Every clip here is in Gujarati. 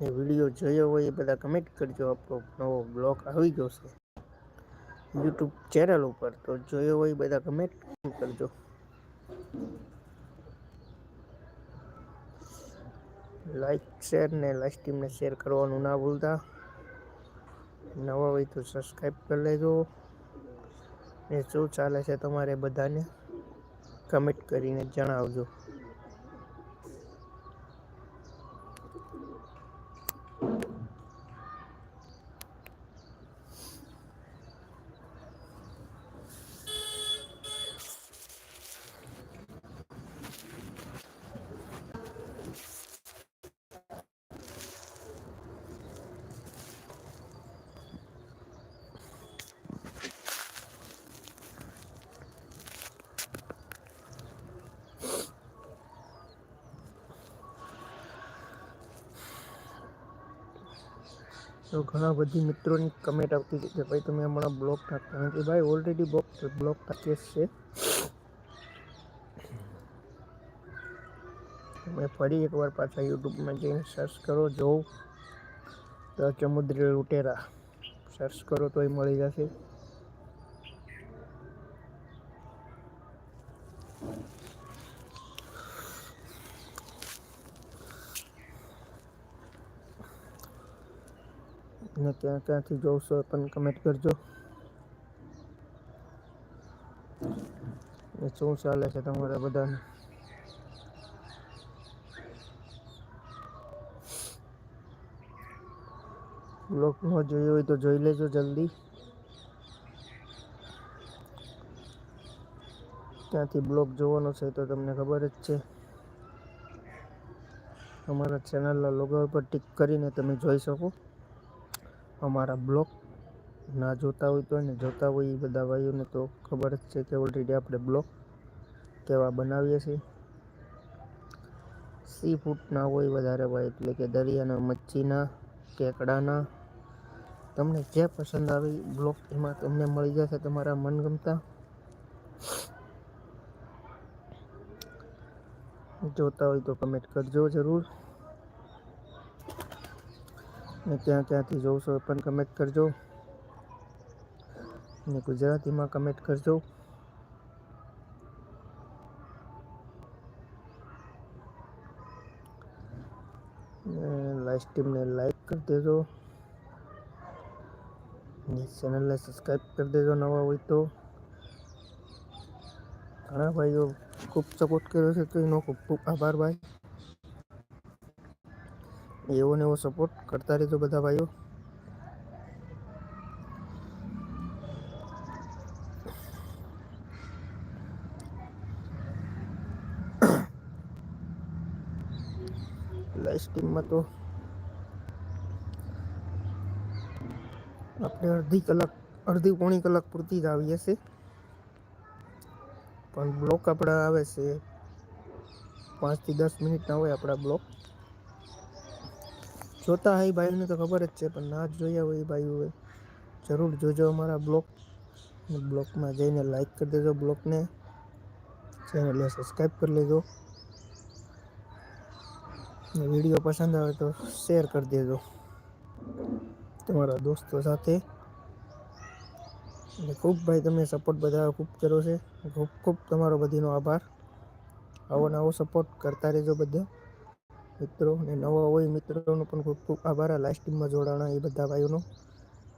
એ વીડિયો જોયો હોય એ બધા કમેન્ટ કરજો. આપણો નવો બ્લોગ આવી ગયો છે. યુટ્યુબ ચેનલ ઉપર તો જોયો હોય બધા કમેન્ટ કરજો. લાઈક શેર ને લાઈવ ટીમને શેર કરવાનું ના ભૂલતા. નવા હોય તો સબસ્ક્રાઈબ કરી લેજો. ને શું ચાલે છે તમારે બધાને? કમેન્ટ કરીને જણાવજો. તો ઘણા બધી મિત્રોની કમેન્ટ આવતી છે કે ભાઈ તમે હમણાં બ્લોક નાખતા નથી. ભાઈ ઓલરેડી બ્લોક બ્લોક કેસ છે. તમે ફરી એકવાર પાછા યુટ્યુબમાં જઈને સર્ચ કરો જોઉં તો ચમુદ્રી લૂંટેરા. સર્ચ કરો તોય મળી જશે ને ક્યાં ક્યાંથી જોશો એ પણ કમેન્ટ કરજો. ને શું ચાલે છે તમારા બધાને? બ્લોગ ન જોયો હોય તો જોઈ લેજો જલ્દી. ક્યાંથી બ્લોગ જોવાનો છે તો તમને ખબર જ છે. અમારા ચેનલના લોગો ઉપર ટિક કરીને તમે જોઈ શકો. અમારા બ્લોગ ના જોતા હોય તો અને જોતા હોય એ બધા ભાઈઓને તો ખબર જ છે કે ઓલરેડી આપણે બ્લોગ કેવા બનાવીએ છીએ. સી ફૂડના હોય વધારે ભાઈ, એટલે કે દરિયાના, મચ્છીના, કેકડાના. તમને જે પસંદ આવી બ્લોગ એમાં તમને મળી જશે તમારા મનગમતા. જોતા હોય તો કમેન્ટ કરજો જરૂર. ને ક્યાં ક્યાંથી જોઉં છો એ પણ કમેન્ટ કરજો. ને ગુજરાતીમાં કમેન્ટ કરજો. ને લાઈવ સ્ટ્રીમને લાઈક કરી દેજો. ને ચેનલને સબસ્ક્રાઈબ કરી દેજો નવા હોય તો. ઘણા ભાઈઓ ખૂબ સપોર્ટ કર્યો છે, તો એનો ખૂબ ખૂબ આભાર ભાઈ. એવો ને એવો સપોર્ટ કરતા રહેજો બધા ભાઈઓ. લાઈવ સ્ટ્રીમમાં તો આપણે અડધી કલાક, અડધી પોણી કલાક પૂરતી જ આવી હશે. પણ બ્લોક આપણા આવે છે પાંચથી દસ મિનિટના હોય આપણા બ્લોક જોતા હોય ભાઈઓને તો ખબર જ છે, પણ ના જ જોયા હોય ભાઈઓએ જરૂર જોજો અમારા બ્લોગ. બ્લોગમાં જઈને લાઈક કરી દેજો બ્લોગને. ચેનલને સબસ્ક્રાઈબ કરી લેજો. વીડિયો પસંદ આવે તો શેર કરી દેજો. તમારા દોસ્તો સાથે. અને ખૂબ ભાઈ તમે સપોર્ટ બધા ખૂબ કર્યો છે. ખૂબ ખૂબ તમારો બધીનો આભાર. આવો નવો સપોર્ટ કરતા રહેજો બધા. મિત્રો અને નવા હોય મિત્રોનો પણ ખૂબ ખૂબ આભાર આ લાઈવ સ્ટ્રીમમાં જોડાણા એ બધા ભાઈઓનો.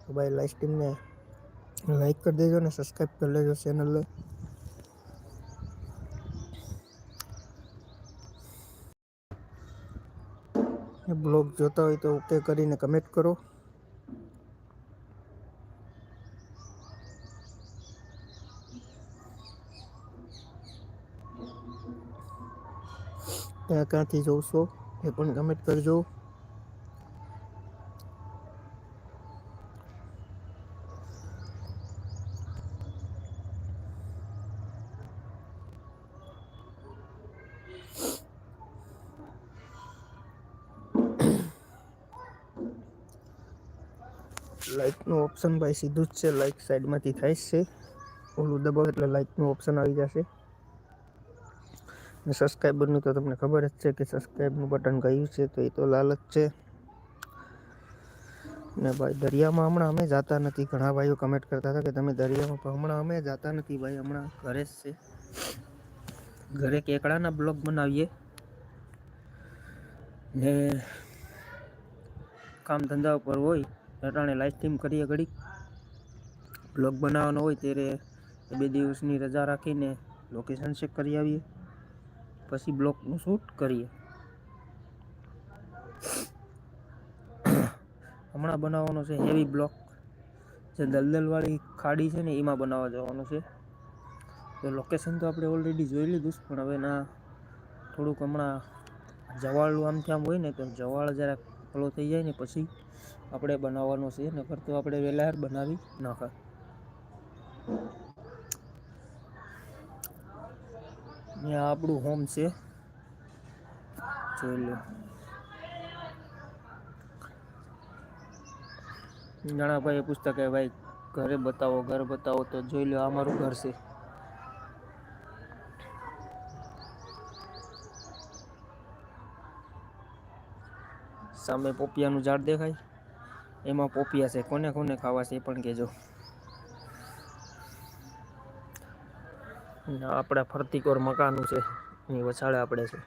તો ભાઈ લાઈવ સ્ટ્રીમને લાઈક કરી દેજો અને સબસ્ક્રાઈબ કરી લેજો ચેનલને બ્લોગ જોતા હોય તો ઓકે કરીને કમેન્ટ કરો. ક્યાં ક્યાંથી જોશો એ પણ કમેન્ટ કરજો. લાઇકનું ઓપ્શન ભાઈ સીધું જ છે લાઇક સાઈડમાંથી થાય છે. ઓલું દબાવો એટલે લાઇકનું ઓપ્શન આવી જશે. સબસ્ક્રાઈબરનું તો તમને ખબર જ છે કે સબસ્ક્રાઈબનું બટન કયું છે તો એ તો લાલ જ છે. ને ભાઈ દરિયામાં હમણાં અમે જતા નથી. ઘણા ભાઈઓ કમેન્ટ કરતા હતા કે તમે દરિયામાં પણ હમણાં અમે જતા નથી ભાઈ, હમણાં ઘરે જ છે. ઘરે કેકડાના બ્લોગ બનાવીએ. ને કામ ધંધા ઉપર હોય, અટાણે લાઈવ સ્ટ્રીમ કરીએ ઘડી બ્લોગ બનાવવાનો હોય ત્યારે બે દિવસની રજા રાખીને લોકેશન ચેક કરી આવીએ. પછી બ્લોકનું શૂટ કરીએ. હમણાં બનાવવાનો છે હેવી બ્લોક જે દલદલવાળી ખાડી છે ને, એમાં બનાવવા જવાનું છે. તો લોકેશન તો આપણે ઓલરેડી જોઈ લીધું છે, પણ હવે ના, થોડુંક હમણાં જવાળું આમ આમ હોય ને, તો જવાળ જરાક ફોલો થઈ જાય ને, પછી આપણે બનાવવાનું છે, નકર તો આપણે વહેલા બનાવી નાખા. ત્યાં આપણું હોમ છે. જોઈ લો. ઘણા ભાઈ પૂછતા કે ભાઈ, ઘરે બતાવો, ઘર બતાવો, તો જોઈ લો આ મારું ઘર છે. સામે પોપિયાનું ઝાડ દેખાય. એમાં પોપિયા છે. કોને કોને ખાવા છે એ પણ કહેજો. આપણા ફરતી કોર મકાનું છે. એની વછાડે આપણે છે.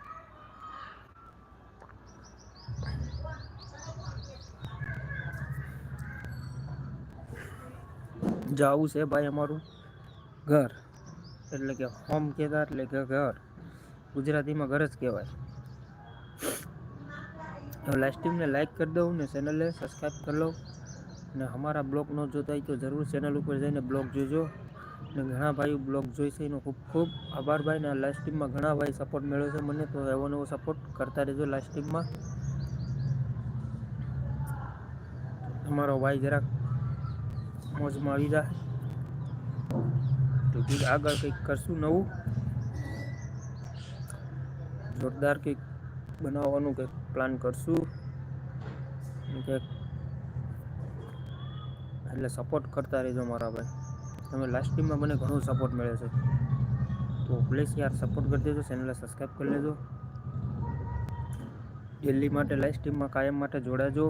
જાવું છે ભાઈ અમારું ઘર. એટલે કે હોમ કહેતા એટલે કે ઘર. ગુજરાતીમાં ઘર જ કહેવાય. લાઈવ સ્ટ્રીમને લાઈક કરી દઉં ને ચેનલને સબસ્ક્રાઈબ કરી લો. ને અમારા બ્લોગ ન જોતા હોય તો જરૂર ચેનલ ઉપર જઈને બ્લોગ જોજો. ને ઘણા ભાઈ બ્લોગ જોઈશે એનો ખૂબ ખૂબ આભાર ભાઈ. ને લાઈવ સ્ટ્રીમમાં ઘણા ભાઈ સપોર્ટ મેળવ્યો છે મને, તો એવો નવો સપોર્ટ કરતા રહેજો લાઈવ સ્ટ્રીમમાં તમારો ભાઈ જરાક મોજમાં આવી જાય. તો કંઈક આગળ કંઈક કરશું નવું. જોરદાર કંઈક બનાવવાનું કંઈક પ્લાન કરશું. કંઈક એટલે સપોર્ટ કરતા રહેજો મારા ભાઈ. તમે લાસ્ટ ટીમમાં મને ઘણો સપોર્ટ મળ્યો છે. તો પ્લીઝ યાર સપોર્ટ કરી દેજો ચેનલને સબસ્ક્રાઈબ કરી લેજો. દિલ્હી માટે લાઈવ સ્ટ્રીમમાં કાયમ માટે જોડાજો.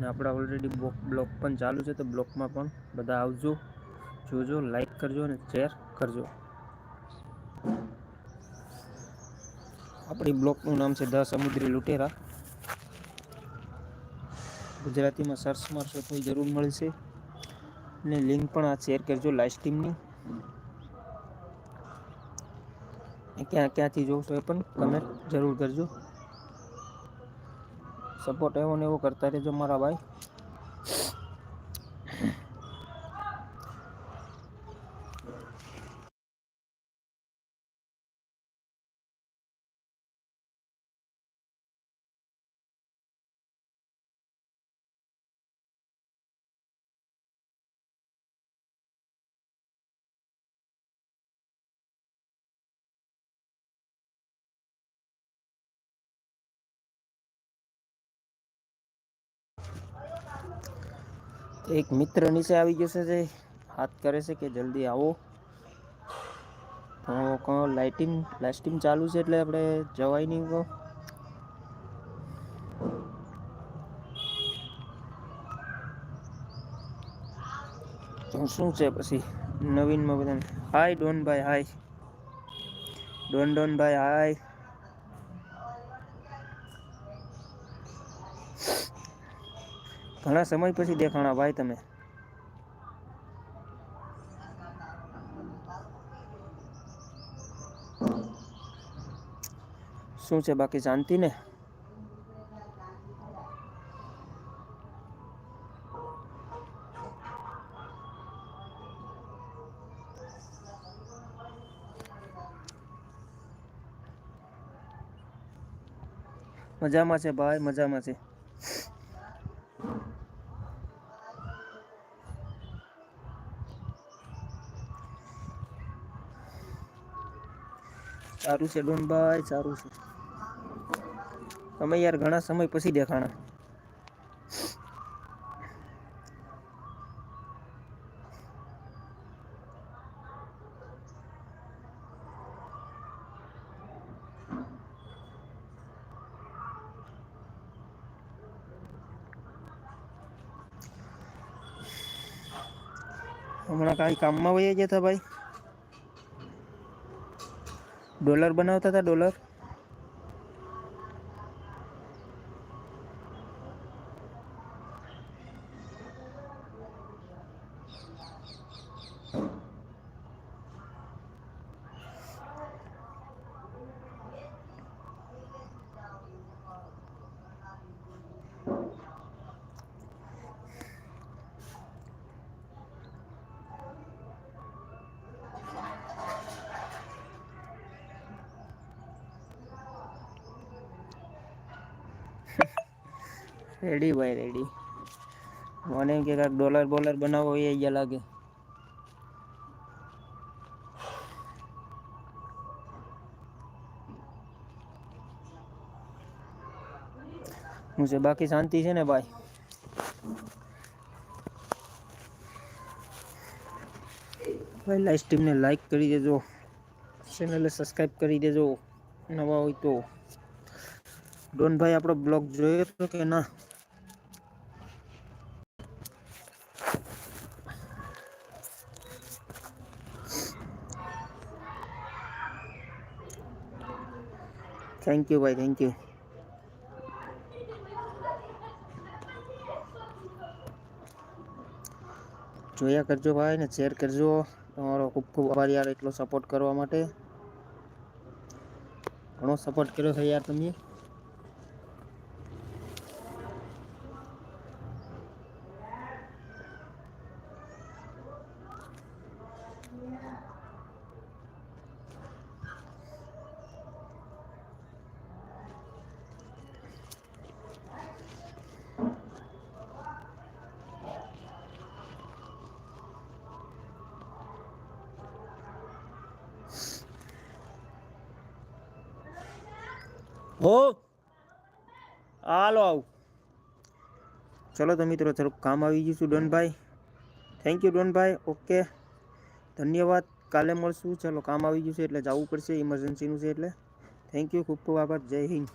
ને આપણા ઓલરેડી બ્લોક પણ ચાલુ છે, તો બ્લોકમાં પણ બધા આવજો. જોજો લાઈક કરજો અને શેર કરજો. આપણી બ્લોકનું નામ છે ધ સમુદ્રી લુટેરા. ગુજરાતીમાં સર્ચ મારશો તો જરૂર મળશે ને લિંક પણ આ શેર કરજો લાઈવ સ્ટ્રીમની ક્યાં, ક્યાંથી જોશો એ પણ કમેન્ટ જરૂર કરજો. સપોર્ટ એવો ને એવો કરતા રહેજો મારા ભાઈ. એક મિત્ર નીચે આવી ગયો છે જે હાથ કરે છે કે જલ્દી આવો. લાઇટિંગ લાઇટિંગ ચાલુ છે એટલે આપણે જવાય નહીં કહો. તો શું છે પછી? નવીનમાં બધાને હાય ડોન ભાઈ હાય ડોન ડોન ભાઈ હાય ઘણા સમય પછી દેખાણા, ભાઈ તમે. શું છે બાકી, શાંતિ ને? મજામાં છે ભાઈ, મજામાં છે. સારું છે ડોનભાઈ સારું છે. તમે યાર ઘણા સમય પછી દેખાણા. હમણાં કાંઈ કામમાં વહી ગયા હતા ભાઈ? ડોલર બનાવતા હતા ડોલર? રેડી ભાઈ રેડી મને એમ કે કક ડોલર બોલર બનાવો એ અહયા લાગે હું છે બાકી શાંતિ છે ને ભાઈ ભાઈ લાઈવ સ્ટ્રીમને લાઈક કરી દેજો ચેનલને સબસ્ક્રાઈબ કરી દેજો નવા હોય તો ડોન ભાઈ આપણો બ્લોગ જોયો હતો કે ના થેન્ક યુ ભાઈ થેન્ક યુ જોયા કરજો ભાઈ ને શેર કરજો. તમારો ખૂબ ખૂબ આભાર યાર એટલો સપોર્ટ કરવા માટે. ઘણો સપોર્ટ કર્યો છે યાર તમે. હો? હાલો આવ. ચલો તો મિત્રો, થોડુંક કામ આવી ગયું છું ડોનભાઈ. થેન્ક યુ ડોનભાઈ. ઓકે ધન્યવાદ. કાલે મળશું. ચલો કામ આવી ગયું છે એટલે જવું પડશે. ઇમરજન્સીનું છે એટલે. થેન્ક યુ ખૂબ ખૂબ આભાર. જય હિન્દ.